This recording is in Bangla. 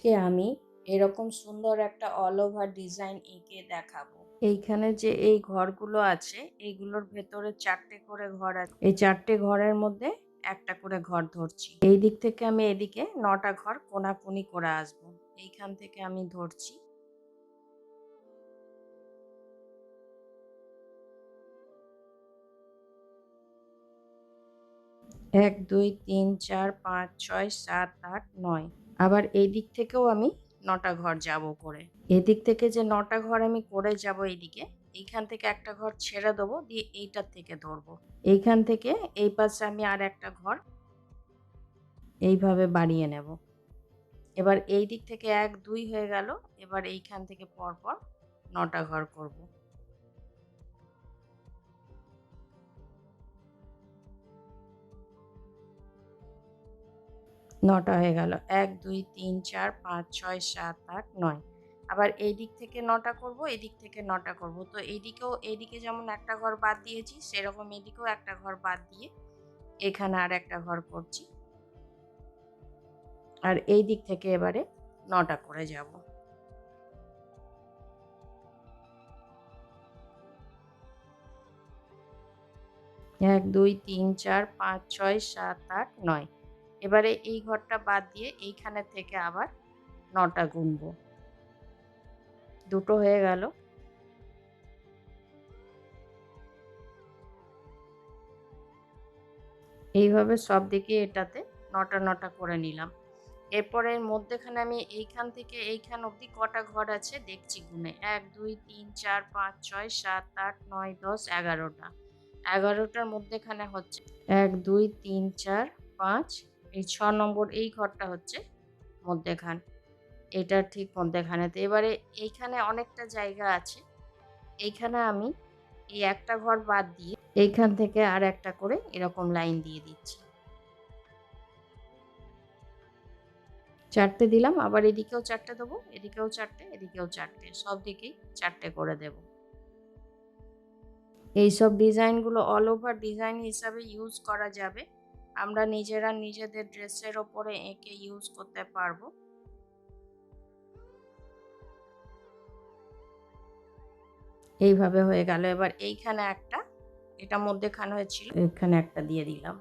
আজকে আমি এরকম সুন্দর একটা অল ওভার ডিজাইন এঁকে দেখাবো। এইখানে যে এই ঘরগুলো আছে এইগুলোর ভেতরে চারটে করে ঘর আছে। এই চারটে ঘরের মধ্যে একটা করে ঘর ধরছি। এই দিক থেকে আমি এদিকে নটা ঘর কোনাকুনি করে আসব। এইখান থেকে আমি ধরছি। এক, দুই, তিন, চার, পাঁচ, ছয়, সাত, আট, নয়। আবার এই দিক থেকেও আমি নটা ঘর যাব করে। এদিক থেকে যে নটা ঘর আমি করে যাব এইদিকে এইখান থেকে একটা ঘর ছেড়ে দেবো, দিয়ে এইটার থেকে ধরবো। এইখান থেকে এই পাশে আমি আর একটা ঘর এইভাবে বাড়িয়ে নেব। এবার এই দিক থেকে এক দুই হয়ে গেল, এবার এইখান থেকে পরপর নটা ঘর করব। নটা হয়ে গেল। এক, দুই, তিন, চার, পাঁচ, ছয়, সাত, আট, নয়। আবার এই দিক থেকে নটা করব, এই দিক থেকে নটা করব। তো এইদিকেও, এইদিকে যেমন একটা ঘর বাদ দিয়েছি, সেরকম এদিকেও একটা ঘর বাদ দিয়ে এখানে আর একটা ঘর করছি। আর এই দিক থেকে এবারে নটা করে যাব। এক, দুই, তিন, চার, পাঁচ, ছয়, সাত, আট, নয়। এবারে এই ঘরটা বাদ দিয়ে এইখানে থেকে আবার নটা গুনব। দুটো হয়ে গেল। এইভাবে সব দিকে এটাতে নটা নটা করে নিলাম। এরপরে মধ্যেখানে আমি এইখান থেকে এইখান অবধি কটা ঘর আছে দেখছি গুনে। এক, দুই, তিন, চার, পাঁচ, ছয়, সাত, আট, নয়, দশ, এগারোটা। এগারোটার মধ্যেখানে হচ্ছে এক, দুই, তিন, চার, পাঁচ এই ছ নম্বর এই ঘরটা হচ্ছে মধ্যেখান। এটা ঠিক মধ্যেখানেতে। এবারে এইখানে অনেকটা জায়গা আছে। এইখানে আমি এই একটা ঘর বাদ দিয়ে এইখান থেকে আর একটা করে এরকম লাইন দিয়ে দিচ্ছি। চারটে দিলাম, আবার এদিকেও চারটে দেবো, এদিকেও চারটে এদিকেও চারটে। সব দিকেই চারটে করে দেব। এইসব ডিজাইনগুলো অল ওভার ডিজাইন হিসাবে ইউজ করা যাবে। আমরা নিজেরা নিজেদের ড্রেসের ওপরে এঁকে ইউজ করতে পারব। এইভাবে হয়ে গেল। এবার এইখানে একটা এটা মধ্যেখানে হয়েছিল, এখানে একটা দিয়ে দিলাম।